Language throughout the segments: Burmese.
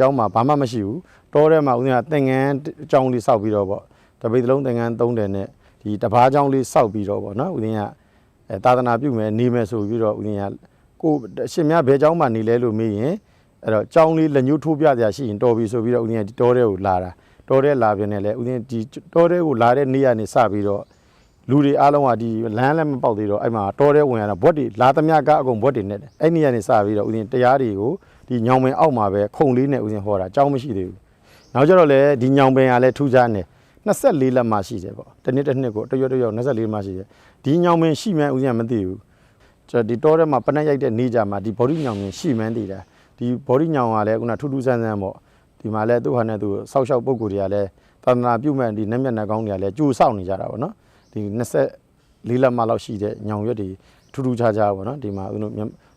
ကျောင်းမှာဘာမှမရှိဘူးတောထဲမှာဦးဇင်းကသင်ငန်းကျောင်းလေးစောက်ပြီးတော့ပေါ့တပိတ်လုံးသင်ငန်းသုံးတယ်နဲ့ဒီတပားကျောင်းလေးစောက်ပြီးတော့ပေါ့နော်ဦးဇင်းကအဲသာသနာပြုမယ်နေမယ်ဆိုပြီးတော့ဦးဇင်းကကိုအရှင်များဘယ်ကျောင်းမှာနေလဲလို့မေးရင်အဲ့တော့ကျောင်းလေးလက်ညှိုးထိုးပြစရာရှိရင်တော်ပြီဆိုပြီးတော့ဦးဇင်းကဒီတောထဲကိုလာတာတောထဲလာပြင်းနဲ့လေဦးဇင်းဒီတောထဲကိုလာတဲ့နေ့ကနေစပြီးတော့လူတွေအားလုံးကဒီလမ်းလည်းမပေါက်သေးတော့အဲ့မှာတော်တဲ့ဝင်ရတာဘွက်တွေလာသမျှကအကုန်ဘွက်တွေနဲ့တယ်အဲ့ဒီကနေစပြီးတော့ဦးဇင်းတရားတွေကို ဒီညောင်ပင်အောက်မှာပဲခုံလေးနဲ့ဦးဇင်းဟောတာအကြောင်းမရှိသေးဘူးနောက်ကြတော့လေဒီညောင်ပင်ကလည်းထူးခြားနေ24လက်မှရှိတယ်ပေါ့တစ်နှစ်တစ်နှစ်ကိုတရွတ်တရွတ်24လက်မှရှိတယ်ဒီညောင်ပင်ရှိမှန်းဦးဇင်းကမသိဘူးကျွန်တော်ဒီတောထဲမှာပနက်ရိုက်တဲ့နေကြမှာဒီဘော်ဒီညောင်ပင်ရှိမှန်းသိတာဒီဘော်ဒီညောင်ကလည်းခုနထူးထူးဆန်းဆန်းပေါ့ဒီမှာလည်းသူ့ဟာနဲ့သူစောက်ရှောက်ပုံကိုယ်တွေကလည်းသာသနာပြုမဲ့ဒီနက်မျက်နှာကောင်းတွေကလည်းကြိုးဆောက်နေကြတာပေါ့နော်ဒီ24လက်မလောက်ရှိတဲ့ညောင်ရွက်တွေထူးထူးခြားခြားပေါ့နော်ဒီမှာဦးတို့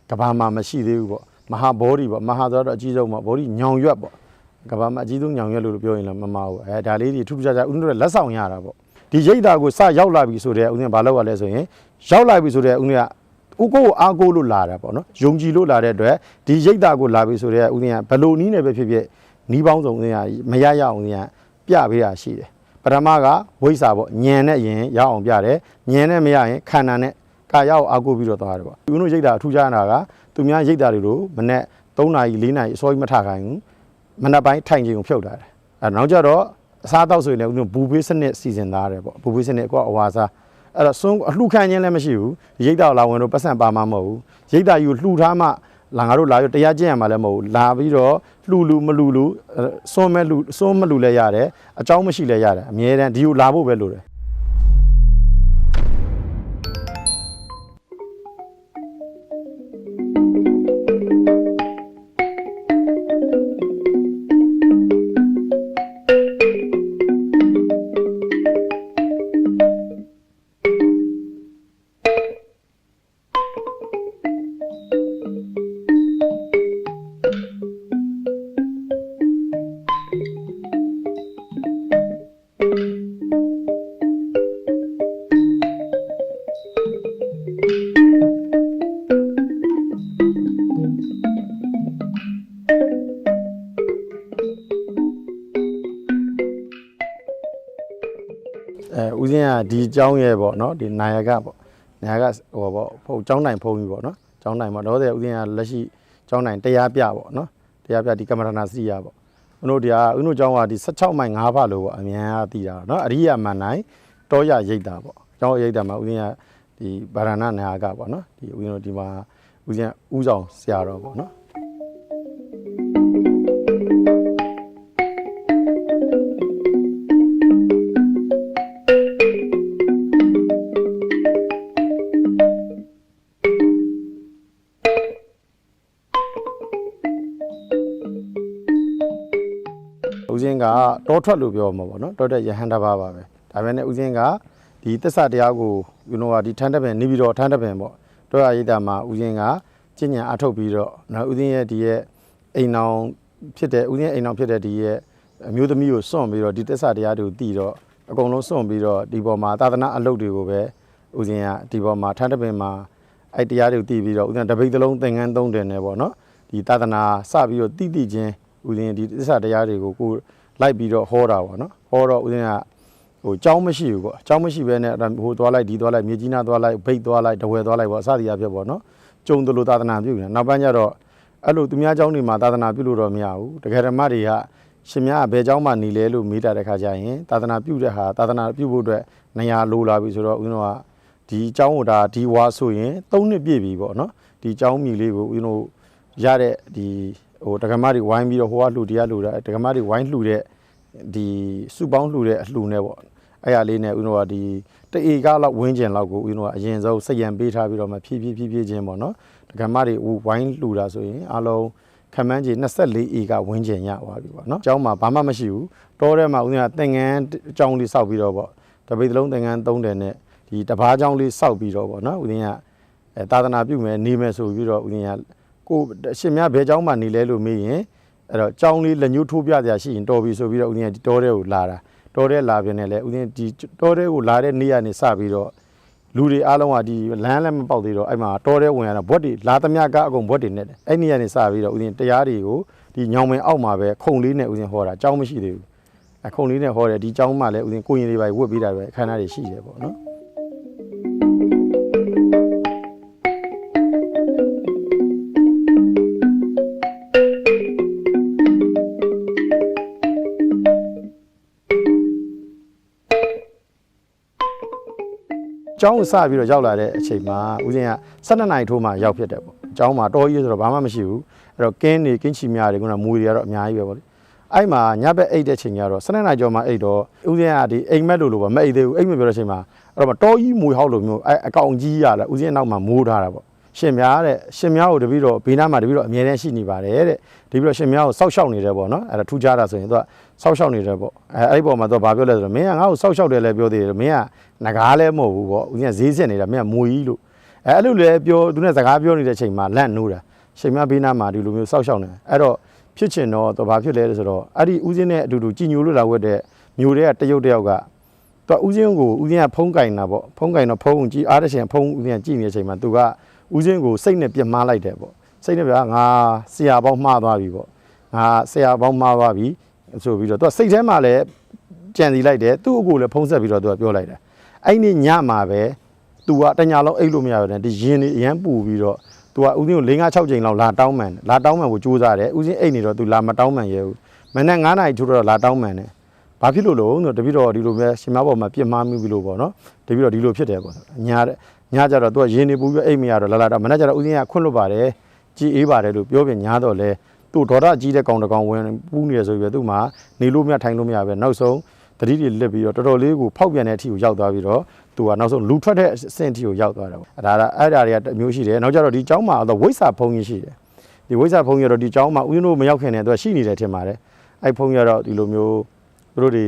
ကဘာမှာမရှိသေးဘူးပေါ့ မဟာဘောဓီပေါ့မဟာဆိုတော့အကြီးဆုံးပေါ့ဘောဓီညောင်ရွက်ပေါ့ကဘာမှာအကြီးဆုံးညောင်ရွက်လို့ပြောရင်လည်းမမှားဘူးအဲဒါလေးတွေထူးထူးခြားခြားဦးတို့လက်ဆောင်ရတာပေါ့ဒီရိတ်တာကိုစရောက်လာပြီဆိုတဲ့ဦးဇင်းဘာလုပ်ရလဲဆိုရင်ရောက်လာပြီဆိုတဲ့ဦးဇင်းကဦးကိုကိုအားကိုလို့လာတာပေါ့နော်ယုံကြည်လို့လာတဲ့အတွက်ဒီရိတ်တာကိုလာပြီဆိုတဲ့ဦးဇင်းကဘယ်လိုနီးနေပဲဖြစ်ဖြစ်နီးပေါင်းစုံဦးဇင်းကမရရအောင်ဦးဇင်းကပြပေးတာရှိတယ်ပထမကဝိဇ္ဇာပေါ့ညံနဲ့ရင်ရအောင်ပြတယ်ညံနဲ့မရရင်ခန္ဓာနဲ့ကာယကိုအာကိုပြီးတော့သွားတယ်ပေါ့ဦးတို့ရိတ်တာအထူးခြားတာက သူများရိတ်တာတွေလို့မနဲ့3နာရီ4နာရီအစောကြီးမထခိုင်းဘူးမနက်ပိုင်းထိုင်ချိန်ကိုဖြုတ်တာတယ်အဲနောက်ကြတော့အစားတောက်ဆိုရင်လည်းဦးတို့ဘူဘေးစနစ်စီစဉ်သားတယ်ပေါ့ဘူဘေးစနစ်ကွာအဝါစားအဲ့တော့စွန်းအလှခံခြင်းလည်းမရှိဘူးရိတ်တာကိုလာဝင်တော့ပတ်စံပါမှမဟုတ်ဘူးရိတ်တာယူလှူထားမှလာငါတို့လာရတရားကျင့်ရမှာလည်းမဟုတ်ဘူးလာပြီးတော့လှူလူမလှူလူအဲစွန်းမဲ့လှူစွန်းမလှူလည်းရတယ်အကြောင်းမရှိလည်းရတယ်အမြဲတမ်းဒီကိုလာဖို့ပဲလိုတယ် ဒီเจ้าရဲ့ပေါ့နော်ဒီနာယကပေါ့နာယကဟိုပေါ့ဖုတ်เจ้าနိုင်ဖုံးကြီးပေါ့နော်เจ้าနိုင်ပေါ့တော့တဲ့ဦးစင်းကလက်ရှိเจ้าနိုင်တရားပြပေါ့နော်တရားပြဒီကမ္မရဏစီရပေါ့ဦးတို့ဒီဟာဦးတို့เจ้าကဒီ16မိုင်5ဖလို့ပေါ့အမြန်အားတည်တာနော်အရိယာမန်နိုင်တောရရိတ်တာပေါ့เจ้าရိတ်တာမှာဦးစင်းကဒီဗာရဏနာယကပေါ့နော်ဒီဦးစင်းတို့ဒီမှာဦးစင်းကဦးဆောင်ဆရာတော်ပေါ့နော် ဦးစင်းကတောထွက်လို့ပြောမှာပေါ့နော်တောထွက်ယဟန်တစ်ပါးပါပဲဒါပေမဲ့ဦးစင်းကဒီသစ္စာတရားကိုယူနိုကဒီထန်းတပင်နေပြီးတော့ထန်းတပင်ပေါ့တောရရိတ်တာမှာဦးစင်းကကျင့်ဉာဏ်အထုတ်ပြီးတော့နော်ဦးစင်းရဲ့ဒီရဲ့အိမ်အောင်ဖြစ်တဲ့ဦးစင်းအိမ်အောင်ဖြစ်တဲ့ဒီရဲ့အမျိုးသမီးကိုစွန့်ပြီးတော့ဒီသစ္စာတရားတွေကိုတည်တော့အကုန်လုံးစွန့်ပြီးတော့ဒီပေါ်မှာသာသနာအလုပ်တွေကိုပဲဦးစင်းကဒီပေါ်မှာထန်းတပင်မှာအဲ့တရားတွေကိုတည်ပြီးတော့ဦးစင်းတပိတ်သလုံးသင်္ကန်းသုံးတယ်နဲ့ပေါ့နော်ဒီသာသနာစပြီးတော့တည်တည်ချင်း ဦးဇင်းဒီသစ္စာတရားတွေကိုကိုလိုက်ပြီးတော့ဟောတာပေါ့နော်ဟောတော့ဦးဇင်းကဟိုကြောင်းမရှိဘူးပေါ့ကြောင်းမရှိဘဲနဲ့အဲ့ဒါဟိုသွားလိုက်ဒီသွားလိုက်မြေကြီးနားသွားလိုက်ဘိတ်သွားလိုက်တဝဲသွားလိုက်ပေါ့အစသည်အဖြစ်ပေါ့နော်ကျုံတလို့သာသနာပြုနေနောက်ပိုင်းကျတော့အဲ့လိုသူများကြောင်းတွေမှာသာသနာပြုလို့တော့မရဘူးတကယ်ဓမ္မတွေကရှင်များကဘယ်ကြောင်းမှနေလဲလို့မေးတာတဲ့ခါကျရင်သာသနာပြုတဲ့ဟာသာသနာပြုဖို့အတွက်နေရာလိုလာပြီဆိုတော့ဦးဇင်းတို့ကဒီအကြောင်းကိုဒါဒီဝါဆိုရင်၃နှစ်ပြည့်ပြီပေါ့နော်ဒီအကြောင်းမြည်လေးကိုဦးဇင်းတို့ရတဲ့ဒီ ဟိုဒကမတွေဝိုင်းပြီးတော့ဟိုကလှူတရားလှူတာဒကမတွေဝိုင်းလှူတဲ့ဒီစုပေါင်းလှူတဲ့အလှူနဲ့ပေါ့အဲ့ရလေးနဲ့ဦးတို့ကဒီတအေကားလောက်ဝင်းကျင်လောက်ကိုဦးတို့ကအရင်ဆုံးစက်ရံပေးထားပြီးတော့မှဖြည်းဖြည်းဖြည်းဖြည်းချင်းပေါ့နော်ဒကမတွေဝိုင်းလှူတာဆိုရင်အလုံးခမန်းကြီး24အေကဝင်းကျင်ရသွားပြီပေါ့နော်အเจ้าမှာဘာမှမရှိဘူးတောထဲမှာဦးတို့ကသင်ငန်းအကြောင်းလေးစောက်ပြီးတော့ပေါ့တပိတ်သလုံးသင်ငန်းသုံးတယ်နဲ့ဒီတပားအကြောင်းလေးစောက်ပြီးတော့ပေါ့နော်ဦးတို့ကအဲသာသနာပြုမယ်နေမယ်ဆိုပြီးတော့ဦးတို့က ကိုအရှင်များဘယ်เจ้าမှနေလဲလို့မေးရင်အဲ့တော့เจ้าလေးလက်ညှိုးထိုးပြစရာရှိရင်တော်ပြီဆိုပြီးတော့ဦးဇင်းကဒီတောထဲကိုလာတာတောထဲလာပြင်းနဲ့လေဦးဇင်းဒီတောထဲကိုလာတဲ့နေ့ကနေစပြီးတော့လူတွေအားလုံးကဒီလမ်းလည်းမပေါက်သေးတော့အဲ့မှာတောထဲဝင်ရတာဘွက်တွေလာသမျှကအကုန်ဘွက်တွေနဲ့တယ်အဲ့နေ့ကနေစပြီးတော့ဦးဇင်းတရားတွေကို ဒီညောင်မင်အောက်မှာပဲခုံလေးနဲ့ဦးဇင်းဟောတာအကြောင်းမရှိသေးဘူးအခုံလေးနဲ့ဟောတယ်ဒီအကြောင်းမှလည်းဦးဇင်းကိုရင်လေးပါဝတ်ပေးတာပဲအခမ်းအနားတွေရှိတယ်ပေါ့နော် ကျောင်းကိုစပြီးတော့ရောက်လာတဲ့အချိန်မှာဦးဇင်းက12နိုင်ထိုးမှရောက်ဖြစ်တယ်ပေါ့။ကျောင်းမှာတော်ကြီးဆိုတော့ဘာမှမရှိဘူး။အဲ့တော့ကင်းနေကင်းချီများတွေကမွေတွေကတော့အများကြီးပဲပေါ့လေ။အဲ့မှာညဘက်အိတ်တဲ့ချိန်ကျတော့12နိုင်ကျော်မှအိတ်တော့ဦးဇင်းကဒီအိမ်မက်လို့လို့ပေါ့မအိတ်သေးဘူးအိမ်မက်ပြောတဲ့အချိန်မှာအဲ့တော့တော်ကြီးမွေဟောက်လို့မျိုးအဲ့အကောင်ကြီးရလာဦးဇင်းနောက်မှာမိုးထားတာပေါ့။ ရှင်များတဲ့ရှင်များကိုတပည့်တော့ဘေးနားမှာတပည့်တော့အမြဲတမ်းရှိနေပါတယ်တဲ့။တပည့်တော့ရှင်များကိုစောက်ရှောက်နေတယ်ပေါ့နော်။အဲ့ဒါထူးခြားတာဆိုရင်သူကစောက်ရှောက်နေတယ်ပေါ့။အဲအဲ့ဒီပေါ်မှာသူကဘာပြောလဲဆိုတော့မင်းကငါ့ကိုစောက်ရှောက်တယ်လည်းပြောသေးတယ်မင်းကငကားလည်းမဟုတ်ဘူးပေါ့ဦးဇင်းကဈေးစစ်နေတာမင်းကမွေကြီးလို့အဲအဲ့လိုလည်းပြောသူနဲ့စကားပြောနေတဲ့ချိန်မှာလန့်နိုးတာချိန်မဘေးနားမှာဒီလိုမျိုးစောက်ရှောက်နေအဲ့တော့ဖြစ်ချင်တော့သူဘာဖြစ်လဲဆိုတော့အဲ့ဒီဦးဇင်းနဲ့အတူတူကြည်ညိုလို့လာဝတ်တဲ့မျိုးတွေကတရုတ်တယောက်ကသူဦးဇင်းကိုဦးဇင်းကဖုံးကင်တာပေါ့ဖုံးကင်တော့ဖုံးကြည့်အားတဲ့ချိန်ဖုံးဦးဇင်းကကြည့်နေတဲ့အချိန်မှာသူက ဦးချင်းကိုစိတ်နဲ့ပြမှားလိုက်တယ်ပေါ့စိတ်နဲ့ပြငါဆရာပေါင်းမှားသွားပြီပေါ့ငါဆရာပေါင်းမှားသွားပြီဆိုပြီးတော့သူကစိတ်ထဲမှာလည်းကြံစီလိုက်တယ်သူ့အကိုလည်းဖုံးဆက်ပြီးတော့သူကပြောလိုက်တယ်အဲ့ဒီညမှာပဲသူကတညာလုံးအိတ်လို့မရဘူးတဲ့ဒီရင်တွေအရန်ပူပြီးတော့သူကဦးစင်းကို၄၅၆ချိန်လောက်လာတောင်းမှန်လာတောင်းမှန်ကိုစူးစမ်းတယ်ဦးစင်းအိတ်နေတော့သူလာမတောင်းမှန်ရဲဘူးမနေ့9နာရီထိုးတော့လာတောင်းမှန်တယ်ဘာဖြစ်လို့လို့ဆိုတော့တပိတော့ဒီလိုပဲရှင်မဘောမှာပြစ်မှားမှုပြီလို့ပေါ့နော်တပိတော့ဒီလိုဖြစ်တယ်ပေါ့ညာ ညာကြတော့ तू ကရင်နေပူပြီးအိတ်မရတော့လာလာတော့မနေ့ကျတော့ဦးစင်းကခွန့်လွတ်ပါတယ်ကြည်အေးပါတယ်လို့ပြောပြညာတော့လဲသူ့ဒေါ်ရကြီးတဲ့ကောင်တကောင်ဝင်ပူးနေရဆိုပြီးတော့သူ့မှာနေလို့မရထိုင်လို့မရပဲနောက်ဆုံးတတိတွေလက်ပြီးတော့တော်တော်လေးကိုဖောက်ပြန်တဲ့အထိကိုရောက်သွားပြီးတော့သူကနောက်ဆုံးလူထွက်တဲ့အဆင့်အထိကိုရောက်သွားတယ်ပေါ့အဲ့ဒါကအဲ့ဒါတွေကတစ်မျိုးရှိတယ်နောက်ကြတော့ဒီကျောင်းမှာတော့ဝိဇ္ဇာဖုံကြီးရှိတယ်ဒီဝိဇ္ဇာဖုံကြီးကတော့ဒီကျောင်းမှာဦးဇင်းတို့မရောက်ခင်နဲ့သူကရှိနေတယ်ထင်ပါတယ်အဲ့ဖုံကြီးကတော့ဒီလိုမျိုးသူတို့တွေ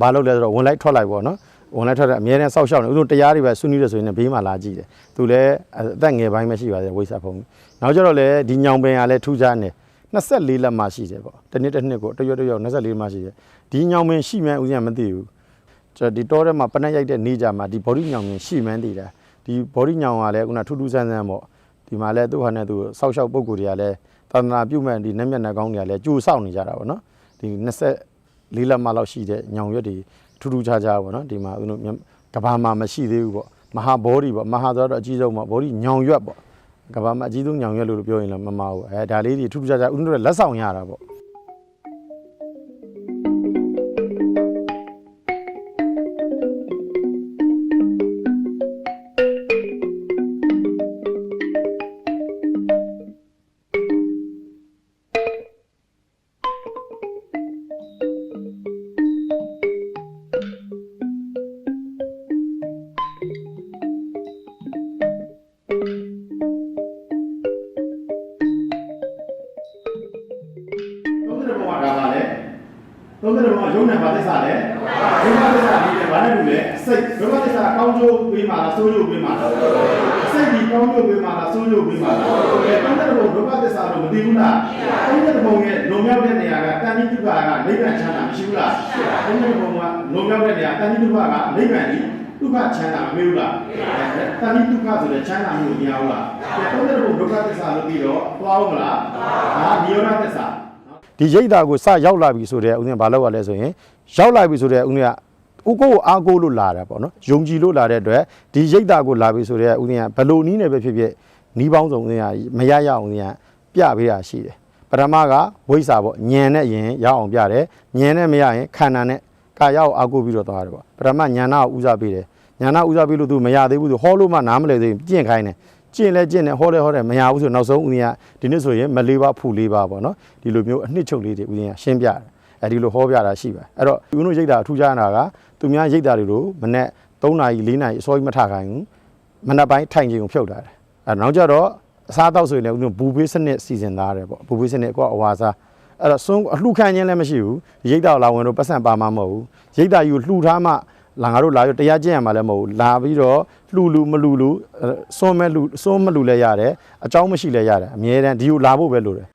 ဘာလုပ်လဲဆိုတော့ဝင်လိုက်ထွက်လိုက်ပေါ့နော် ဝင်လိုက်ထွက်တဲ့အများနဲ့စောက်ရှောက်နေဦးတို့တရားတွေပဲဆွနေတယ်ဆိုရင်လည်းဘေးမှာလာကြည့်တယ်သူလည်းအသက်ငယ်ပိုင်းပဲရှိပါတယ်ဝိဇ္ဇာဖုံကြီးနောက်ကြတော့လည်းဒီညောင်ပင်ကလည်းထူးခြားနေ24လက်မှရှိတယ်ပေါ့တစ်နှစ်တစ်နှစ်ကိုတရွတ်တရွတ်24လက်မှရှိတယ်ဒီညောင်ပင်ရှိမှန်းဦးဇင်းကမသိဘူးကျွန်တော်ဒီတောထဲမှာပနက်ရိုက်တဲ့နေကြမှာဒီဘော်ဒီညောင်ပင်ရှိမှန်းသိတာဒီဘော်ဒီညောင်ကလည်းခုနထူးထူးဆန်းဆန်းပေါ့ဒီမှာလည်းသူ့ဟာနဲ့သူစောက်ရှောက်ပုံကိုယ်တွေကလည်းသာသနာပြုမဲ့ဒီနက်မျက်နှာကောင်းတွေကလည်းကြိုဆောက်နေကြတာပေါ့နော်ဒီ24လက်မှလောက်ရှိတဲ့ညောင်ရွက်တွေ ထူးထူးခြားခြားပေါ့နော်ဒီမှာဦးတို့ကဘာမှာမရှိသေးဘူးပေါ့မဟာဘောဒီပေါ့မဟာဆိုတော့အကြီးဆုံးပေါ့ဘောဒီညောင်ရွက်ပေါ့ကဘာမှာအကြီးဆုံးညောင်ရွက်လို့ပြောရင်လည်းမမဘူးအဲဒါလေးတွေထူးထူးခြားခြားဦးတို့လက်ဆောင်ရတာပေါ့ သုံးတဲ့ဘုံကယုံနဲ့ဗာသစ္စာလေယုံဗာသစ္စာဒီလေဗာနဲ့တူလေအစိတ်ယုံဗာသစ္စာကောင်းကျိုးပေးမှာလားဆိုးကျိုးပေးမှာလားအစိတ်ဒီကောင်းကျိုးပေးမှာလားဆိုးကျိုးပေးမှာလားအဲသုံးတဲ့ဘုံဒုက္ခသစ္စာလို့မသိဘူးလားသုံးတဲ့ဘုံရဲ့လုံမြောက်တဲ့နေရာကတန်တိတုကကနိဗ္ဗာန်ချမ်းသာမရှိဘူးလားသုံးတဲ့ဘုံကလုံမြောက်တဲ့နေရာတန်တိတုကကနိဗ္ဗာန်ကြီးဒုက္ခချမ်းသာမမေးဘူးလားတန်တိတုကဆိုတဲ့ချမ်းသာမှုမရဘူးလားသုံးတဲ့ဘုံဒုက္ခသစ္စာလို့ပြီးတော့သွားအောင်မလားဒါနိရောဓသစ္စာ ဒီရိတ်တာကိုစရောက်လာပြီဆိုတဲ့ဦးဇင်းဘာလုပ်ရလဲဆိုရင်ရောက်လာပြီဆိုတဲ့ဦးဇင်းကဥကိုကိုအားကိုလို့လာတာပေါ့နော်ယုံကြည်လို့လာတဲ့အတွက်ဒီရိတ်တာကိုလာပြီဆိုတဲ့ဦးဇင်းကဘယ်လိုနီးနေပဲဖြစ်ဖြစ်နီးပေါင်းစုံဦးဇင်းကမရရအောင်ဦးဇင်းကပြပေးတာရှိတယ်ပထမကဝိဇ္ဇာပေါ့ညံနဲ့ရင်ရအောင်ပြတယ်ညံနဲ့မရရင်ခန္ဓာနဲ့ကာယကိုအားကိုပြီးတော့သွားတယ်ပေါ့ပထမညာနာကိုဦးစားပေးတယ်ညာနာဦးစားပေးလို့သူမရသေးဘူးသူဟောလို့မှနားမလဲသေးဘူးကျင့်ခိုင်းတယ် ကျင့်လဲကျင့်တယ်ဟောလဲဟောတယ်မရဘူးဆိုနောက်ဆုံးဦးဇင်းကဒီနေ့ဆိုရင်မလေးပါဖူလေးပါပေါ့နော်ဒီလိုမျိုးအနှစ်ချုပ်လေးတွေဦးဇင်းကရှင်းပြတယ်အဲဒီလိုဟောပြတာရှိပါတယ်အဲ့တော့ဦးတို့ရိတ်တာအထူးခြားတာကသူများရိတ်တာတွေလို့မနေ့3နာရီ4နာရီအစောကြီးမထခိုင်းဘူးမနေ့ပိုင်းထိုင်ချိန်ကိုဖြုတ်တာတယ်အဲ့နောက်ကြတော့အစားတောက်ဆိုရင်လည်းဦးတို့ဘူဘေးစနစ်စီစဉ်သားတယ်ပေါ့ဘူဘေးစနစ်ကအဝါစားအဲ့တော့စွန်းအလှခံခြင်းလည်းမရှိဘူးရိတ်တာလာဝင်တော့ပတ်စံပါမှာမဟုတ်ဘူးရိတ်တာယူလှူထားမှ လာငါတို့လာပြီးတရားကျင့်ရမှာလည်းမဟုတ်ဘူးလာပြီးတော့လှူလူမလှူလူစွန်းမဲ့လှူစွန်းမလှူလည်းရတယ်အကြောင်းမရှိလည်းရတယ်အမြဲတမ်းဒီကိုလာဖို့ပဲလိုတယ်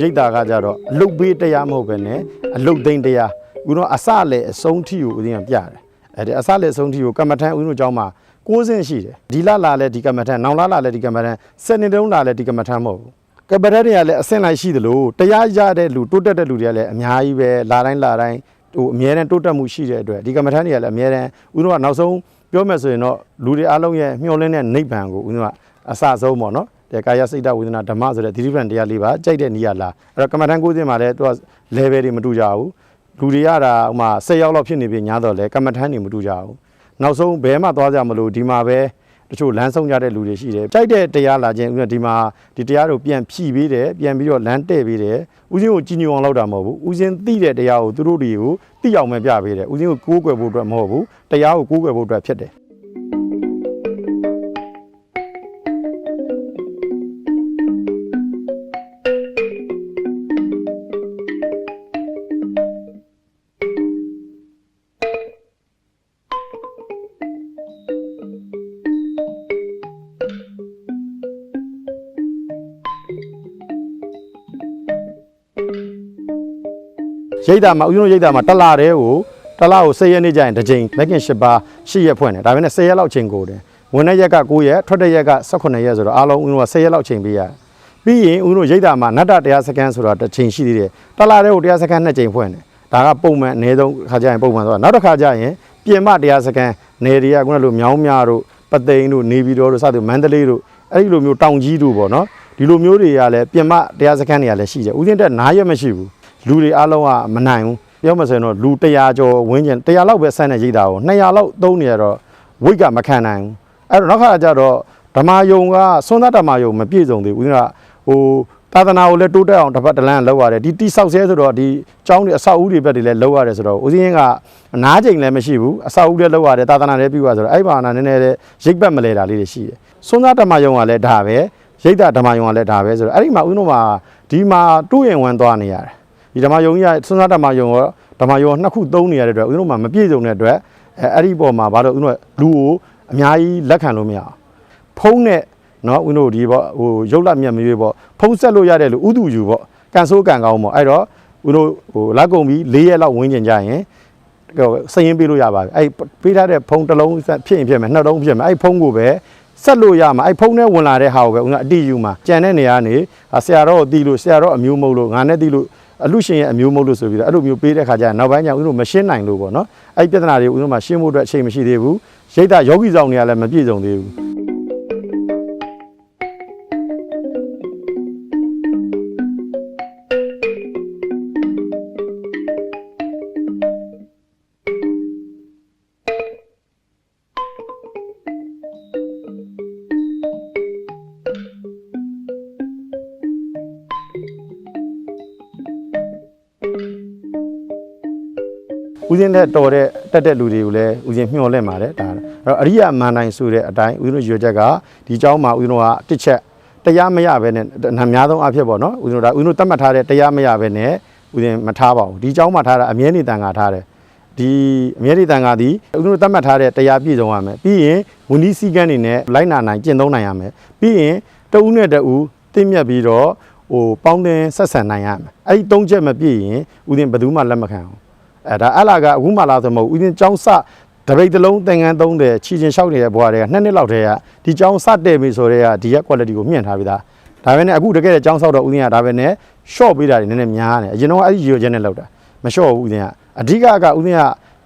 ရိတ်တာကကြတော့အလုတ်ပေးတရားမဟုတ်ပဲနဲ့အလုတ်သိမ်းတရားဦးတော့အစလည်းအဆုံးထိကိုဦးတင်ပြတယ်အဲဒီအစလည်းအဆုံးထိကိုကမ္မထန်ဦးတို့ကြောင်းမှာကိုးစင်ရှိတယ်ဒီလလာလည်းဒီကမ္မထန်နောင်လလာလည်းဒီကမ္မထန်စနေတုံးလာလည်းဒီကမ္မထန်မဟုတ်ဘူးကပ္ပရက်တွေကလည်းအဆင့်လိုက်ရှိသလိုတရားရတဲ့လူတိုးတက်တဲ့လူတွေကလည်းအများကြီးပဲလာတိုင်းလာတိုင်းဟိုအမြဲတမ်းတိုးတက်မှုရှိတဲ့အတွက်ဒီကမ္မထန်တွေကလည်းအမြဲတမ်းဦးတို့ကနောက်ဆုံးပြောမယ်ဆိုရင်တော့လူတွေအလုံးရဲ့မျှော်လင့်တဲ့နိဗ္ဗာန်ကိုဦးတို့ကအစဆုံးပေါ့နော် တဲ့ကာယစိတ်တဝေဒနာဓမ္မဆိုတဲ့သီရိပ္ပံတရားလေးပါကြိုက်တဲ့နေရာလားအဲ့တော့ကမ္မထန်ကိုးစင်းမှာလည်းသူက level တွေမတူကြဘူးလူတွေရတာဟိုမှာ10ရောက်လောက်ဖြစ်နေပြီညာတော့လေကမ္မထန်တွေမတူကြဘူးနောက်ဆုံးဘဲမှသွားကြမလို့ဒီမှာပဲတချို့လမ်းဆုံးကြတဲ့လူတွေရှိတယ်ကြိုက်တဲ့တရားလာခြင်းဥပမာဒီမှာဒီတရားတို့ပြန်ဖြည့်ပေးတယ်ပြန်ပြီးတော့လမ်းတဲ့ပေးတယ်ဥစဉ်ကိုကြီးညိုအောင်လုပ်တာမဟုတ်ဘူးဥစဉ်သိတဲ့တရားကိုသူတို့တွေကိုသိအောင်ပဲပြပေးတယ်ဥစဉ်ကိုကိုးကွယ်ဖို့အတွက်မဟုတ်ဘူးတရားကိုကိုးကွယ်ဖို့အတွက်ဖြစ်တယ် ရိတ်တာမှာဥယျာဉ်ရိတ်တာမှာတစ်လာတည်းကိုတစ်လာကို10ရက်နေကြရင်တစ်ချိန်မက်ကင်10ပါ10ရက်ဖွင့်တယ်ဒါပေမဲ့10ရက်လောက်ချိန်ကိုတယ်ဝင်တဲ့ရက်က9ရက်ထွက်တဲ့ရက်က18ရက်ဆိုတော့အားလုံးဥယျာဉ်က10ရက်လောက်ချိန်ပေးရတယ်ပြီးရင်ဥယျာဉ်ရိတ်တာမှာနတ်တတရားစကန်ဆိုတာတစ်ချိန်ရှိသေးတယ်တစ်လာတည်းကိုတရားစကန်2ချိန်ဖွင့်တယ်ဒါကပုံမှန်အနည်းဆုံးခါကြရင်ပုံမှန်ဆိုတာနောက်တစ်ခါကြရင်ပြင်မတရားစကန်နေတွေကခုနလိုမြောင်းမြတို့ပသိမ်တို့နေပြည်တော်တို့စသဖြင့်မန္တလေးတို့အဲ့ဒီလိုမျိုးတောင်ကြီးတို့ပေါ့နော်ဒီလိုမျိုးတွေကလည်းပြင်မတရားစကန်တွေကလည်းရှိတယ်ဥစဉ်တက်9ရက်မရှိဘူး လူတွေအားလုံးကမနိုင်ဘူးပြောမှဆိုရင်တော့လူ100ကျော်ဝန်းကျင်100လောက်ပဲဆန်းတဲ့ရိတ်တာကို200လောက်သုံးနေရတော့ဝိတ်ကမခံနိုင်ဘူးအဲ့တော့နောက်ခါကျတော့ဓမ္မယုံကသွန်းသားဓမ္မယုံမပြည့်စုံသေးဘူးဦးကဟိုသာသနာကိုလည်းတိုးတက်အောင်တစ်ပတ်တစ်လမ်းလောက်ရတယ်ဒီတိဆောက်ဆဲဆိုတော့ဒီကျောင်းတွေအဆောက်အဦတွေဘက်တွေလည်းလောက်ရတယ်ဆိုတော့ဦးစင်းကနားချိန်လည်းမရှိဘူးအဆောက်အဦလည်းလောက်ရတယ်သာသနာလည်းပြုရဆိုတော့အဲ့ဘာနာနည်းနည်းလေးရိတ်ပတ်မလဲတာလေးတွေရှိတယ်သွန်းသားဓမ္မယုံကလည်းဒါပဲရိတ်တာဓမ္မယုံကလည်းဒါပဲဆိုတော့အဲ့ဒီမှာဦးတို့မှာဒီမှာတူးရင်ဝမ်းသွားနေရတယ်ဒီ ဓမ္မယုံကြီးကစွန်းစားဓမ္မယုံရောဓမ္မယုံနှစ်ခုသုံးနေရတဲ့အတွက်ဦးတို့မှမပြည့်စုံတဲ့အတွက်အဲအဲ့ဒီပေါ်မှာဘာလို့ဦးတို့လူကိုအများကြီးလက်ခံလို့မရအောင်ဖုံးနဲ့နော်ဦးတို့ဒီပေါ့ဟိုရုပ်လက်မြတ်မရွေးပေါ့ဖုံးဆက်လို့ရတယ်လို့ဥဒူယူပေါ့ကန်ဆိုးကန်ကောင်းပေါ့အဲ့တော့ဦးတို့ဟိုလက်ကုံပြီး၄ရက်လောက်ဝင်းကျင်ကြရင်ဟိုစရင်ပေးလို့ရပါပြီအဲ့ပေးထားတဲ့ဖုံးတစ်လုံးဖြစ်ရင်ဖြစ်မယ်နှစ်လုံးဖြစ်မယ်အဲ့ဖုံးကိုပဲဆက်လို့ရမှာအဲ့ဖုံးနဲ့ဝင်လာတဲ့ဟာကိုပဲဦးကအတိယူမှာကြံတဲ့နေရာနေဆရာတော်ကိုတီးလို့ဆရာတော်အမျိုးမဟုတ်လို့ငါနဲ့တီးလို့ အလူရှင်ရဲ့အမျိုးမဟုတ်လို့ဆိုပြီးတော့အဲ့လိုမျိုးပေးတဲ့ခါကျရင်နောက်ပိုင်းကျဦးတို့မရှင်းနိုင်လို့ပေါ့နော်အဲ့ဒီပြဿနာတွေဦးတို့မှရှင်းဖို့အတွက်အချိန်မရှိသေးဘူးရိတ်တာယောဂီဆောင်တွေကလည်းမပြည့်စုံသေးဘူး ဦးဇင်းနဲ့တော်တဲ့တက်တဲ့လူတွေကိုလည်းဦးဇင်းမျှော်လင့်ပါတယ်ဒါအဲ့တော့အရိယာမန်တိုင်းဆိုတဲ့အတိုင်းဦးဇင်းတို့ရွေချက်ကဒီเจ้าမှာဦးဇင်းတို့ကတစ်ချက်တရားမရဘဲနဲ့အများဆုံးအဖြစ်ပေါ့နော်ဦးဇင်းတို့ဒါဦးဇင်းတို့တတ်မှတ်ထားတဲ့တရားမရဘဲနဲ့ဦးဇင်းမထားပါဘူးဒီเจ้าမှာထားတာအမြဲနေတန်ခါထားတယ်ဒီအမြဲနေတန်ခါဒီဦးဇင်းတို့တတ်မှတ်ထားတဲ့တရားပြည့်စုံရမယ်ပြီးရင်ဝဏီစည်းကမ်းတွေနဲ့လိုက်နာနိုင်ကျင့်သုံးနိုင်ရမယ်ပြီးရင်တဦးနဲ့တဦးသိမြတ်ပြီးတော့ဟိုပေါင်းတင်ဆက်ဆံနိုင်ရမယ်အဲ့ဒီသုံးချက်မပြည့်ရင်ဦးဇင်းဘယ်သူမှလက်မခံဘူး အဲဒါအလာကအခုမှလာဆိုမဟုတ်ဦးရင်ကျောင်းစတပိတ်တလုံးသင်္ကန်းသုံးတယ်ချီချင်းလျှောက်နေတဲ့ဘွားတွေကနှစ်နှစ်လောက်တည်းကဒီကျောင်းစတဲ့ပြီဆိုတော့ဒီရက် quality ကိုမြင့်ထားပြီးသားဒါပဲနဲ့အခုတကယ်ကျောင်းဆောက်တော့ဦးရင်ကဒါပဲနဲ့ short ပေးတာတွေနည်းနည်းများတယ်အရင်တော့အဲ့ဒီရေရက်နဲ့လောက်တာမ short ဘူးဦးရင်ကအဓိကကဦးရင်က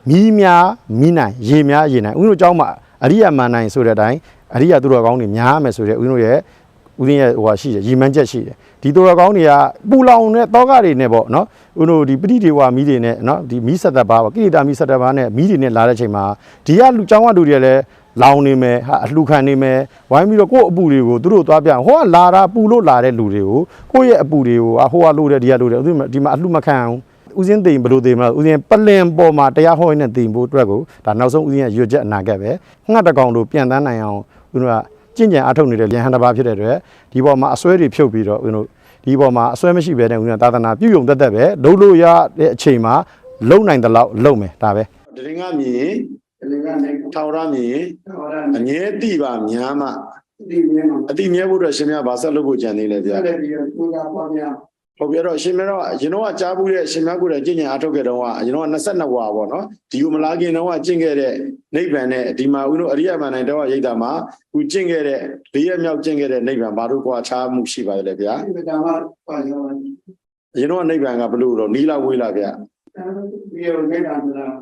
မီးများမီးနိုင်ရေများရေနိုင်ဦးတို့ကျောင်းမှာအရိယမန်နိုင်ဆိုတဲ့အတိုင်းအရိယသူတော်ကောင်းတွေများမယ်ဆိုတဲ့ဦးတို့ရဲ့ဦးရင်ရဲ့ဟိုဟာရှိတယ်ရီမန်ချက်ရှိတယ် ဒီတော်တော်ကောင်းတွေကပူလောင်တဲ့တောကတွေနဲ့ပေါ့နော်ဦးတို့ဒီပဋိဒေဝမီးတွေနဲ့နော်ဒီမီးဆက်သက်ပါပေါ့ကိရိတာမီးဆက်သက်ပါနဲ့မီးတွေနဲ့လာတဲ့ချိန်မှာဒီကလူចောင်းကလူတွေလည်းလောင်နေမယ်ဟာအလှခံနေမယ်ဝိုင်းပြီးတော့ကိုယ့်အပူတွေကိုသူတို့သွားပြဟိုကလာတာပူလို့လာတဲ့လူတွေကိုကိုယ့်ရဲ့အပူတွေကိုအဟိုကလို့တဲ့ဒီကလို့တဲ့ဒီမှာအလှမခံအောင်ဦးစင်းသိမ်ဘယ်လိုသိမ်မလားဦးစင်းပလင်ပေါ်မှာတရားဟောရင်းနဲ့သိမ်ဖို့အတွက်ကိုဒါနောက်ဆုံးဦးစင်းရဲ့ရွတ်ချက်အနာကက်ပဲငှက်တကောင်တို့ပြန်တန်းနိုင်အောင်ဦးတို့ကကျင့်ကြံအားထုတ်နေတဲ့လျဟန်တစ်ပါးဖြစ်တဲ့အတွက်ဒီပေါ်မှာအစွဲတွေဖြုတ်ပြီးတော့ဦးတို့ ဒီပေါ်မှာအစွဲမရှိဘဲနဲ့ဦးတို့သာသနာပြုယုံတက်တက်ပဲလုံးလို့ရတဲ့အချိန်မှာလုံနိုင်တဲ့လောက်လုံမယ်ဒါပဲတရင်ကမြင်ဒီကနေထောင်ရမြင်ဟောရအငဲတိပါများမှဒီမြင်အတိမြဲဖို့အတွက်ရှင်များဗာဆက်လုပ်ဖို့ကြံသေးလေဗျာ ဆက်လက်ပြီးတော့ပူဇော်ပါများဟုတ်ပြီအဲ့တော့ရှင်မင်းတော့အရင်တော့ကကြားဘူးတဲ့ရှင်မကိုယ်တဲ့ကျင့်ကြံအားထုတ်ခဲ့တော့ကအရင်တော့22ဝါပေါ့နော်ဒီကိုမလာခင်တော့ကကျင့်ခဲ့တဲ့နိဗ္ဗာန်နဲ့ဒီမှာဦးတို့အရိယမန္တန်တော့ရိတ်တာမှာဦးကျင့်ခဲ့တဲ့၄ရက်မြောက်ကျင့်ခဲ့တဲ့နိဗ္ဗာန်ဘာလို့ကွာခြားမှုရှိပါသလဲဗျာဒီကမှာပါရောအရင်တော့ကနိဗ္ဗာန်ကဘယ်လိုတော့နီးလာဝေးလာဗျာဒီရောနေတာမလား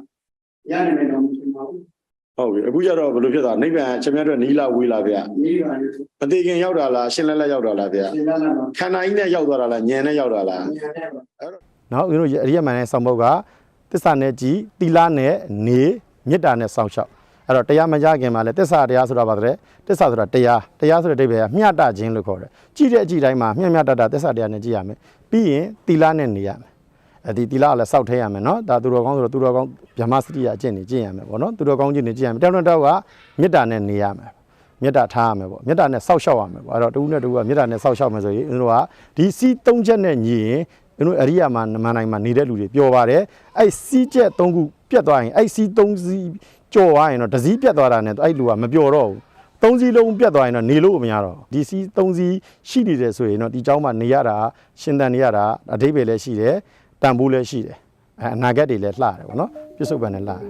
ရနိုင်မယ်တော့မရှိပါဘူး ဟုတ်ပြီအခုကျတော့ဘယ်လိုဖြစ်သွားနိဗ္ဗာန်ရှင်မတို့နီးလာဝေးလာဗျာဒီပါလေမသိခင်ရောက်တာလားရှင်လက်လက်ရောက်တာလားဗျာရှင်းလာတော့ခန္ဓာကြီးနဲ့ရောက်သွားတာလားဉာဏ်နဲ့ရောက်တာလားညာတဲ့ပါနော်ဦးဇင်းတို့အရိယမန်ရဲ့ဆောင်ပုဒ်ကတစ္ဆာနဲ့ကြည်တိလနဲ့နေမေတ္တာနဲ့စောင့်ရှောက်အဲ့တော့တရားမကြခင်မှာလဲတစ္ဆာတရားဆိုတာပါတဲ့တစ္ဆာဆိုတာတရားတရားဆိုတဲ့အဓိပ္ပာယ်ကမျှတခြင်းလို့ခေါ်တယ်ကြည့်တဲ့အကြည့်တိုင်းမှာမျှမျှတတတစ္ဆာတရားနဲ့ကြည့်ရမယ်ပြီးရင်တိလနဲ့နေရမယ်အဲ ဒီတိလကလည်းစောက်ထဲရမယ်နော်ဒါသူတော်ကောင်းဆိုတော့သူတော်ကောင်းဗြဟ္မစတိယအကျင့်နေကျင့်ရမယ်ပေါ့နော်သူတော်ကောင်းကျင့်နေကျင့်ရမယ်တောင်းတောက်ကမေတ္တာနဲ့နေရမယ်မေတ္တာထားရမယ်ပေါ့မေတ္တာနဲ့စောက်ရှောက်ရမယ်ပေါ့အဲ့တော့တူနဲ့တူကမေတ္တာနဲ့စောက်ရှောက်မယ်ဆိုရင်ဦးဇင်းတို့ကဒီစီးသုံးချက်နဲ့ညီရင် ကျွန်တော်အရိယာမှာနမနိုင်မှာနေတဲ့လူတွေပျော်ပါတယ်အဲ့စီးချက်၃ခုပြတ်သွားရင်အဲ့စီး၃စီးကြော်သွားရင်တော့တစ်စီးပြတ်သွားတာနဲ့အဲ့လူကမပျော်တော့ဘူးသုံးစီးလုံးပြတ်သွားရင်တော့နေလို့မရတော့ဘူးဒီစီး၃စီးရှိနေတယ်ဆိုရင်တော့ဒီเจ้าမှာနေရတာရှင်သန်နေရတာအဓိပ္ပာယ်လည်းရှိတယ် တန်ဖိုးလည်းရှိတယ်အဲအနာဂတ်တွေလည်းလှတယ်ပေါ့နော်ပြစ္ဆုတ်ပန်လည်းလှတယ်